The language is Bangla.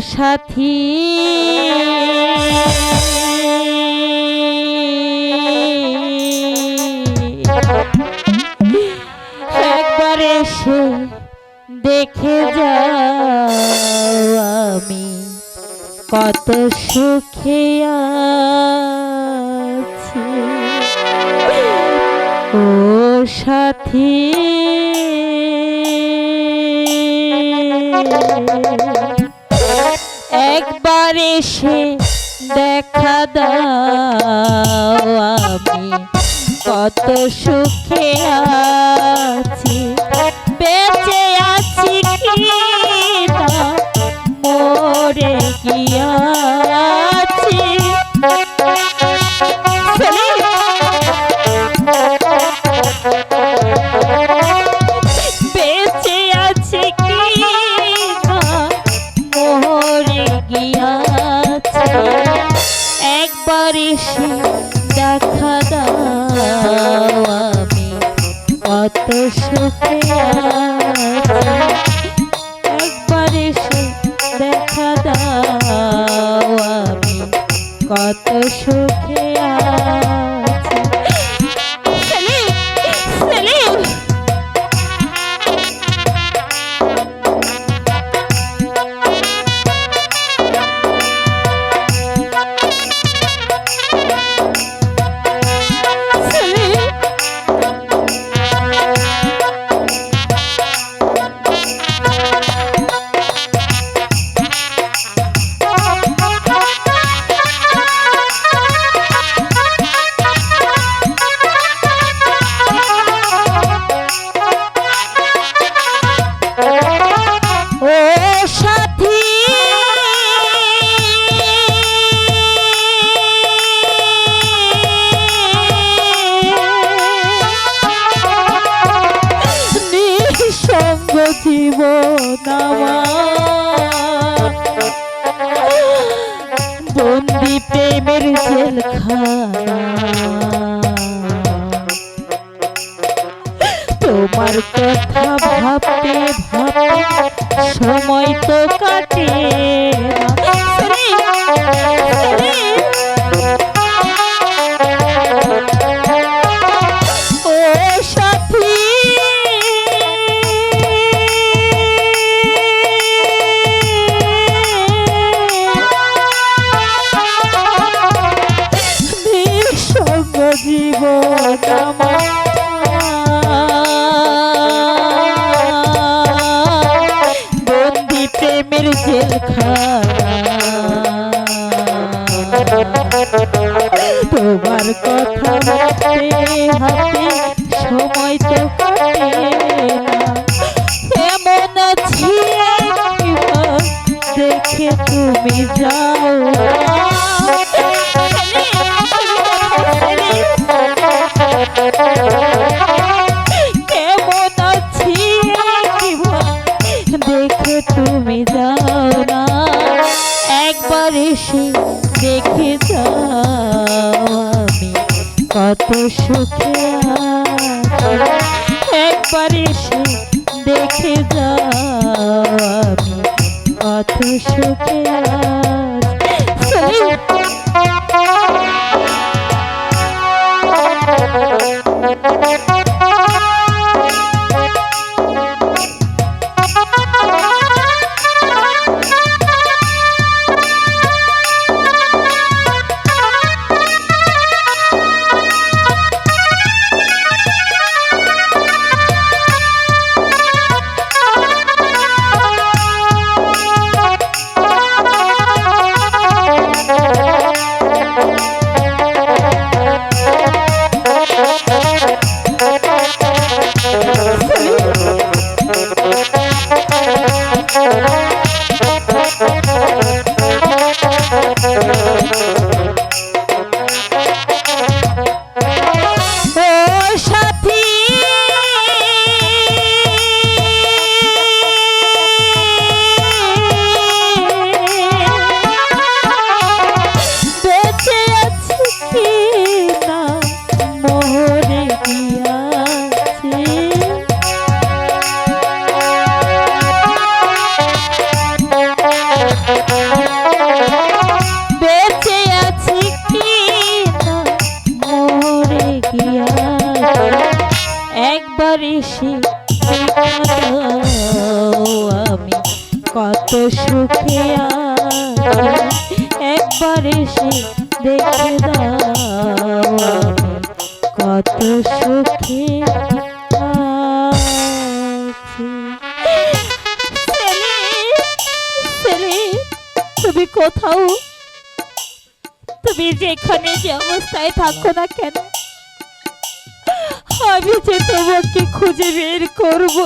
সাথী। একবার এসে দেখে যাও আমি কত সুখে আছি। ও সাথী। একবার এসে দেখা দাও আমি। কত সুখে আছি বেঁচে আছি কি মরে গিয়াছি এসে দেখা দাও আমি। অত সুখে দেখা দাও আমি। কত সুখে জীবন বন্দি প্রেমের তোমার কথা ভাবতে ভাবতে সময় তো কাটে। জীবন কত সুখে একবার এসে দেখে যা কত সুখে দাও আমি কত সুখে আছি। একবার এসে দেখে দাও কত সুখে তুমি কোথাও? তুমি যেখানে যে অবস্থায় থাকো না কেন? আমি যে তোমাকে খুঁজে বের করব।